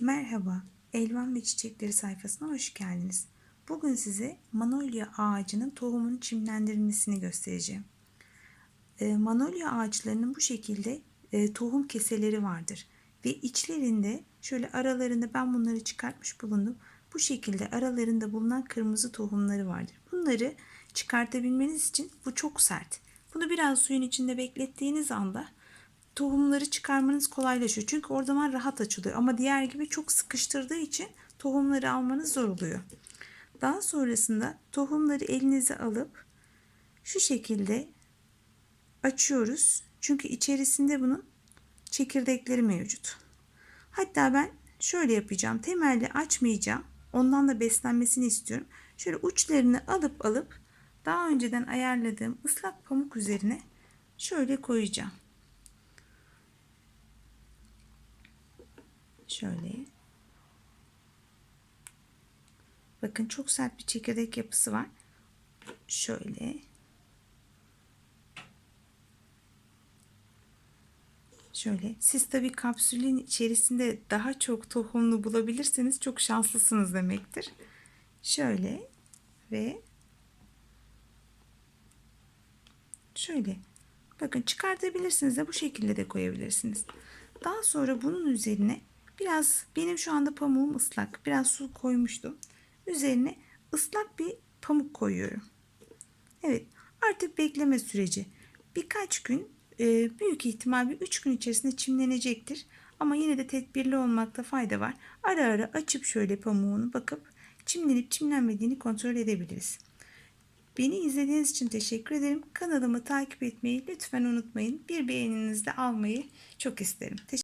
Merhaba, Elvan ve Çiçekleri sayfasına hoş geldiniz. Bugün size manolya ağacının tohumunun çimlendirilmesini göstereceğim. E, manolya ağaçlarının bu şekilde e, tohum keseleri vardır. Ve içlerinde şöyle aralarında ben bunları çıkartmış bulundum. Bu şekilde aralarında bulunan kırmızı tohumları vardır. Bunları çıkartabilmeniz için bu çok sert. Bunu biraz suyun içinde beklettiğiniz anda tohumları çıkarmanız kolaylaşıyor. Çünkü o zaman rahat açılıyor. Ama diğer gibi çok sıkıştırdığı için tohumları almanız zor oluyor. Daha sonrasında tohumları elinize alıp şu şekilde açıyoruz. Çünkü içerisinde bunun çekirdekleri mevcut. Hatta ben şöyle yapacağım. Temelli açmayacağım. Ondan da beslenmesini istiyorum. Şöyle uçlarını alıp alıp daha önceden ayarladığım ıslak pamuk üzerine şöyle koyacağım. Şöyle. Bakın çok sert bir çekirdek yapısı var. Şöyle. Şöyle. Siz tabii kapsülün içerisinde daha çok tohumlu bulabilirseniz çok şanslısınız demektir. Şöyle ve şöyle. Bakın çıkartabilirsiniz de bu şekilde de koyabilirsiniz. Daha sonra bunun üzerine Biraz benim şu anda pamuğum ıslak. Biraz su koymuştum. Üzerine ıslak bir pamuk koyuyorum. Evet artık bekleme süreci. Birkaç gün e, büyük ihtimal bir 3 gün içerisinde çimlenecektir. Ama yine de tedbirli olmakta fayda var. Ara ara açıp şöyle pamuğunu bakıp çimlenip çimlenmediğini kontrol edebiliriz. Beni izlediğiniz için teşekkür ederim. Kanalımı takip etmeyi lütfen unutmayın. Bir beğeninizi de almayı çok isterim. Teşekkür